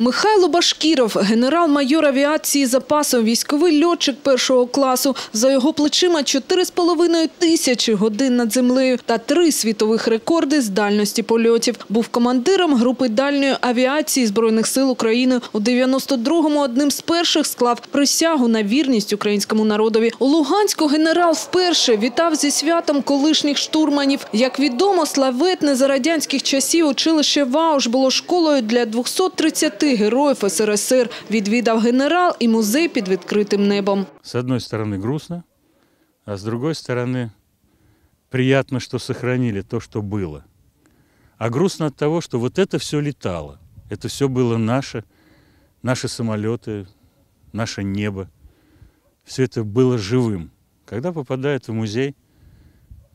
Михайло Башкіров, генерал-майор авіації запасу, військовий льотчик першого класу. За його плечима 4,5 тисячі годин над землею та три світових рекорди з дальності польотів. Був командиром групи дальньої авіації Збройних сил України. У 92-му одним з перших склав присягу на вірність українському народові. У Луганську генерал вперше вітав зі святом колишніх штурманів. Як відомо, славетне за радянських часів училище Вауш було школою для 230 героїв СРСР. Відвідав генерал і музей під відкритим небом. С одной стороны грустно, а с другой стороны приятно, что сохранили то, что было. А грустно от того, что вот это все летало. Это все было наше, наши самолеты, наше небо. Все это было живым. Когда попадает в музей,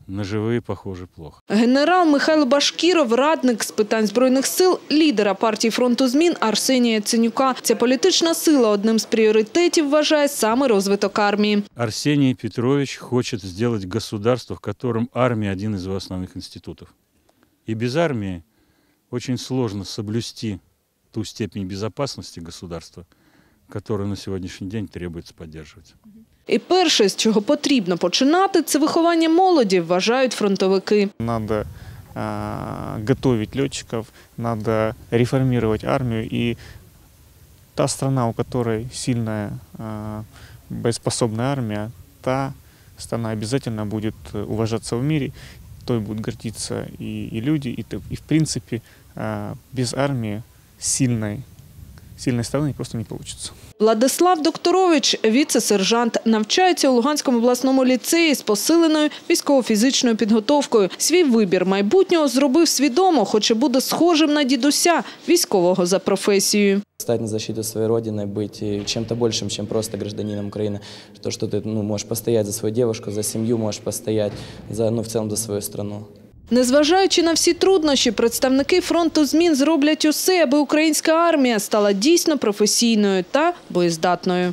на живые похоже плохо. Генерал Михайло Башкіров, радник з питань збройних сил, лідера партії фронту змін Арсенія Яценюка. Ця політична сила одним з пріоритетів вважає саме розвиток армії. Арсений Петрович хочет сделать государство, в котором армия один из его основных институтов. И без армии очень сложно соблюсти ту степень безопасности государства, которую на сегодняшний день требуется поддерживать. І перше, з чого потрібно починати, це виховання молоді, вважають фронтовики. Надо а, готовить летчиков, надо реформировать армию. И та страна, у которой сильная а, боеспособная армия, та страна обязательно будет э, уважаться в мире, той будут гордиться и люди, т- и в принципе а, без армии сильной, сильной страны просто не получится. Владислав Докторович, віце-сержант, навчається у Луганському обласному ліцеї з посиленою військово-фізичною підготовкою. Свій вибір майбутнього зробив свідомо, хоч і буде схожим на дідуся, військового за професією. стать на защиту своей родины, быть э, чем-то большим, чем просто гражданином Украины. То, что ты ну, можешь постоять за свою девушку, за семью можешь постоять, за, ну, в целом за свою страну. Незважаючи на всі труднощі, представники фронту змін зроблять усе, аби українська армія стала дійсно професійною та боєздатною.